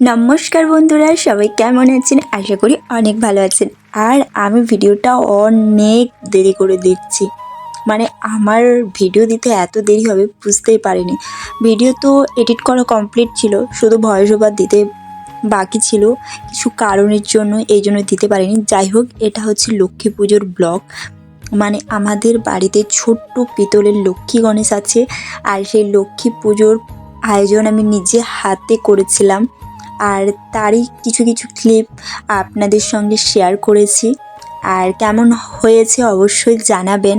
নমস্কার বন্ধুরা, সবাই কেমন আছেন? আশা করি অনেক ভালো আছেন। আর আমি ভিডিওটা অনেক দেরি করে দেখছি মানে আমার ভিডিও দিতে এত দেরি হবে, বুঝতেই পারিনি। ভিডিও তো এডিট করা কমপ্লিট ছিল, শুধু ভয়েস ওভার দিতে বাকি ছিল। কিছু কারণের জন্য, এই জন্য দিতে পারিনি। যাই হোক, এটা হচ্ছে লক্ষ্মী পুজোর ব্লগ মানে আমাদের বাড়িতে ছোট্ট পিতলের লক্ষ্মী গণেশ আছে, আর সেই লক্ষ্মী পুজোর আয়োজন আমি নিজে হাতে করেছিলাম। আর তারই কিছু কিছু ক্লিপ আপনাদের সঙ্গে শেয়ার করেছি। আর কেমন হয়েছে অবশ্যই জানাবেন,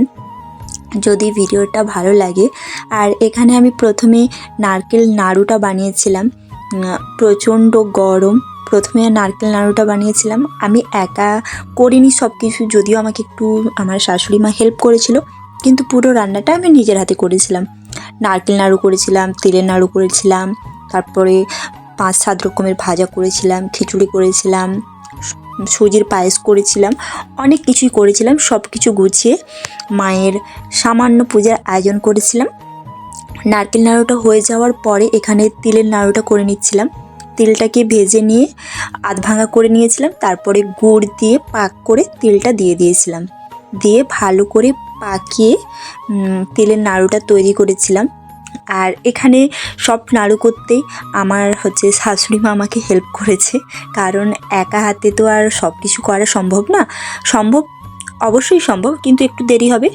যদি ভিডিওটা ভালো লাগে। আর এখানে আমি প্রথমে নারকেল নাড়ুটা বানিয়েছিলাম। প্রচণ্ড গরম। প্রথমে নারকেল নাড়ুটা বানিয়েছিলাম। আমি একা করিনি সব কিছু যদিও আমাকে একটু আমার শাশুড়ি মা হেল্প করেছিল, কিন্তু পুরো রান্নাটা আমি নিজের হাতে করেছিলাম। নারকেল নাড়ু করেছিলাম, তিলের নাড়ু করেছিলাম, তারপরে পাঁচ সাত রকমের ভাজা করেছিলাম, খিচুড়ি করেছিলাম, সুজির পায়েস করেছিলাম, অনেক কিছুই করেছিলাম সব কিছু গুছিয়ে মায়ের সামান্য পূজার আয়োজন করেছিলাম। নারকেল নাড়ুটা হয়ে যাওয়ার পরে এখানে তিলের নাড়ুটা করে নিচ্ছিলাম। তিলটাকে ভেজে নিয়ে আধ ভাঙা করে নিয়েছিলাম, তারপরে গুড় দিয়ে পাক করে তিলটা দিয়ে দিয়েছিলাম। দিয়ে ভালো করে পাকিয়ে তিলের নাড়ুটা তৈরি করেছিলাম। আর এখানে সব নাড়ু করতেই আমার হচ্ছে শাশুড়ি মা আমাকে হেল্প করেছে। কারণ একা হাতে তো আর সব কিছু করা সম্ভব না। সম্ভব অবশ্যই সম্ভব, কিন্তু একটু দেরি হবে।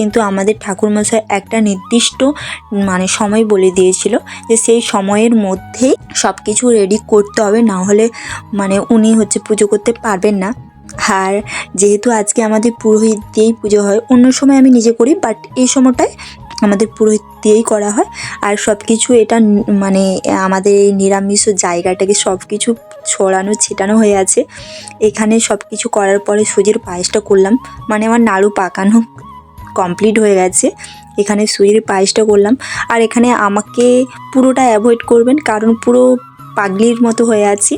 কিন্তু আমাদের ঠাকুরমশাই একটা নির্দিষ্ট মানে সময় বলে দিয়েছিল যে সেই সময়ের মধ্যেই সব কিছু রেডি করতে হবে, না হলে মানে উনি হচ্ছে পুজো করতে পারবেন না। আর যেহেতু আজকে আমাদের পুরোহিত দিয়েই পুজো হয়, অন্য সময় আমি নিজে করি বাট এই সময়টায় আমাদের পুরোহিত দিয়েই করা হয়। আর সব কিছু এটা মানে আমাদের এই নিরামিষ জায়গাটাকে সব কিছু ছড়ানো, ছিটানো হয়ে আছে। এখানে সব কিছু করার পরে সুজির পায়েসটা করলাম। মানে আমার নাড়ু পাকানো কমপ্লিট হয়ে গেছে। এখানে সুজির পায়েসটা করলাম। আর এখানে আমাকে পুরোটা অ্যাভয়েড করবেন, কারণ পুরো পাগলির মতো হয়ে আছি।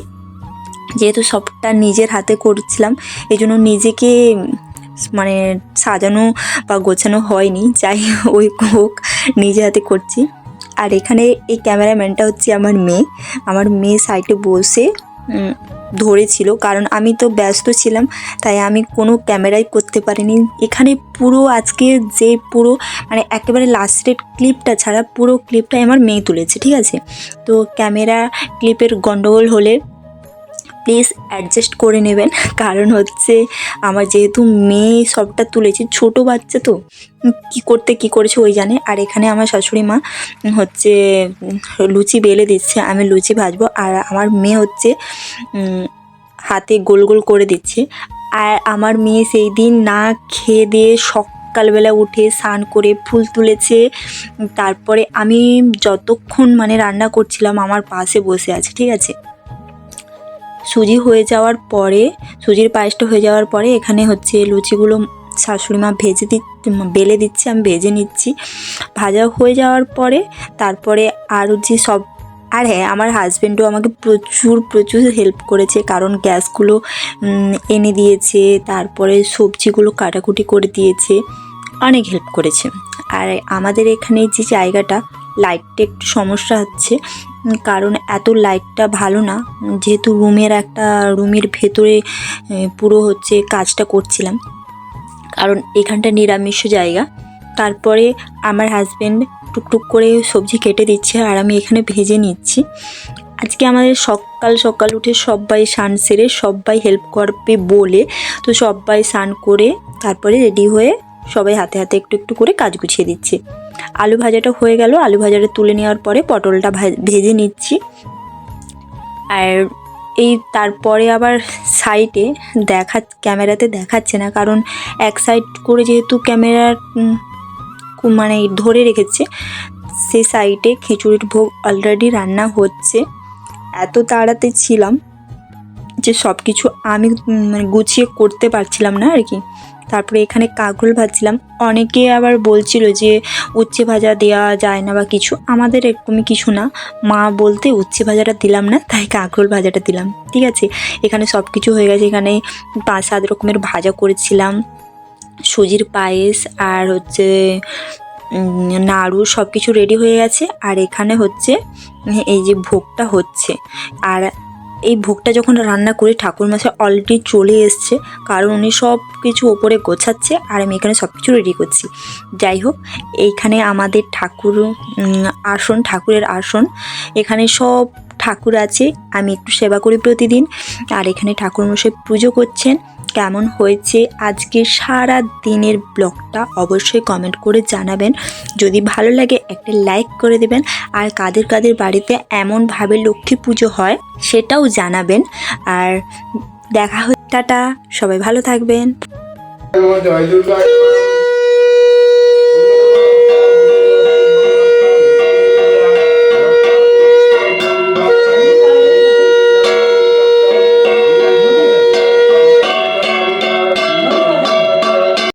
যেহেতু সবটা নিজের হাতে করছিলাম এই জন্য নিজেকে মানে সাজানো বা গোছানো হয়নি। যাই ওই হোক, নিজে হাতে করছি। আর এখানে এই ক্যামেরাম্যানটা হচ্ছে আমার মেয়ে। আমার মেয়ে সাইডে বসে ধরেছিল, কারণ আমি তো ব্যস্ত ছিলাম, তাই আমি কোনো ক্যামেরাই করতে পারিনি। এখানে পুরো আজকে যে পুরো মানে একেবারে লাস্টের ক্লিপটা ছাড়া পুরো ক্লিপটাই আমার মেয়ে তুলেছে, ঠিক আছে? তো ক্যামেরা ক্লিপের গণ্ডগোল হলে প্লিজ অ্যাডজাস্ট করে নেবেন। কারণ হচ্ছে আমার যেহেতু মেয়ে, সবটা তুলেছে, ছোট বাচ্চা তো। কি করতে, কি করেছে ওই জানে। আর এখানে আমার শাশুড়ি মা হচ্ছে লুচি বেলে দিচ্ছে, আমি লুচি ভাজবো। আর আমার মেয়ে হচ্ছে হাতে গোল গোল করে দিচ্ছে। আর আমার মেয়ে সেই দিন না খেয়ে দিয়ে সকালবেলা উঠে স্নান করে ফুল তুলেছে। তারপরে আমি যতক্ষণ মানে রান্না করছিলাম, আমার পাশে বসে আছে, ঠিক আছে? সুজি হয়ে যাওয়ার পরে, সুজির পায়েসটা হয়ে যাওয়ার পরে এখানে হচ্ছে লুচিগুলো শাশুড়ি মা ভেজে দি, বেলে দিচ্ছে, আমি ভেজে নিচ্ছি। ভাজা হয়ে যাওয়ার পরে তারপরে আরও যে সব, আর হ্যাঁ আমার হাজব্যান্ডও আমাকে প্রচুর প্রচুর হেল্প করেছে, কারণ গ্যাসগুলো এনে দিয়েছে, তারপরে সবজিগুলো কাটাকুটি করে দিয়েছে, অনেক হেল্প করেছে। আর আমাদের এখানে যে জায়গাটা লাইটটা একটু সমস্যা হচ্ছে কারণ এত লাইটটা ভালো না। যেহেতু রুমের একটা, রুমের ভেতরে পুরো হচ্ছে কাজটা করছিলাম। কারণ এখানটা নিরামিষ জায়গা। তারপরে আমার হাজব্যান্ড টুকটুক করে সবজি কেটে দিচ্ছে আর আমি এখানে ভেজে নিচ্ছি। আজকে আমাদের সকাল সকাল উঠে সবাই স্নান সেরে সবাই হেল্প করবে বলে, তো সবাই স্নান করে তারপরে রেডি হয়ে সবাই হাতে হাতে একটু একটু করে কাজ গুছিয়ে দিচ্ছে। আলু ভাজাটা হয়ে গেল। আলু ভাজাটা তুলে নেওয়ার পরে পটলটা ভেজে নিচ্ছি। আর এই তারপরে আবার সাইডে দেখা ক্যামেরাতে দেখাচ্ছে না, কারণ এক সাইড করে যেহেতু ক্যামেরার মানে ধরে রেখেছে, সে সাইডে খিচুড়ির ভোগ অলরেডি রান্না হচ্ছে। এত তাড়াতে ছিলাম। যে সব কিছু আমি মানে গুছিয়ে করতে পারছিলাম না আর কি তারপরে এখানে কাঁকরোল ভাজছিলাম। অনেকে আবার বলছিল যে, উচ্ছে ভাজা দেওয়া যায় না বা কিছু। আমাদের এরকমই কিছু না। মা বলতে উচ্ছে ভাজাটা দিলাম না, তাই কাঁকরোল ভাজাটা দিলাম। ঠিক আছে? এখানে সব কিছু হয়ে গেছে। এখানে পাঁচ সাত রকমের ভাজা করেছিলাম। সুজির পায়েস আর হচ্ছে নাড়ু সব কিছু রেডি হয়ে গেছে। আর এখানে হচ্ছে, এই যে ভোগটা হচ্ছে। আর এই ভোগটা যখন রান্না করে ঠাকুরমশাই অলরেডি চলে এসছে, কারণ উনি সব কিছু ওপরে গোছাচ্ছে আর আমি এখানে সব কিছু রেডি করছি। যাই হোক, এইখানে আমাদের ঠাকুর আসন, ঠাকুরের আসন, এখানে সব ঠাকুর আছে, আমি একটু সেবা করি প্রতিদিন। আর এখানে ঠাকুর মশাই পুজো করছেন। কেমন হয়েছে আজকে সারা দিনের ব্লগটা অবশ্যই কমেন্ট করে জানাবেন। যদি ভালো লাগে একটা লাইক করে দেবেন। আর কাদের কাদের বাড়িতে এমনভাবে লক্ষ্মী পুজো হয় সেটাও জানাবেন। আর দেখা হচ্ছে, টাটা, সবাই ভালো থাকবেন।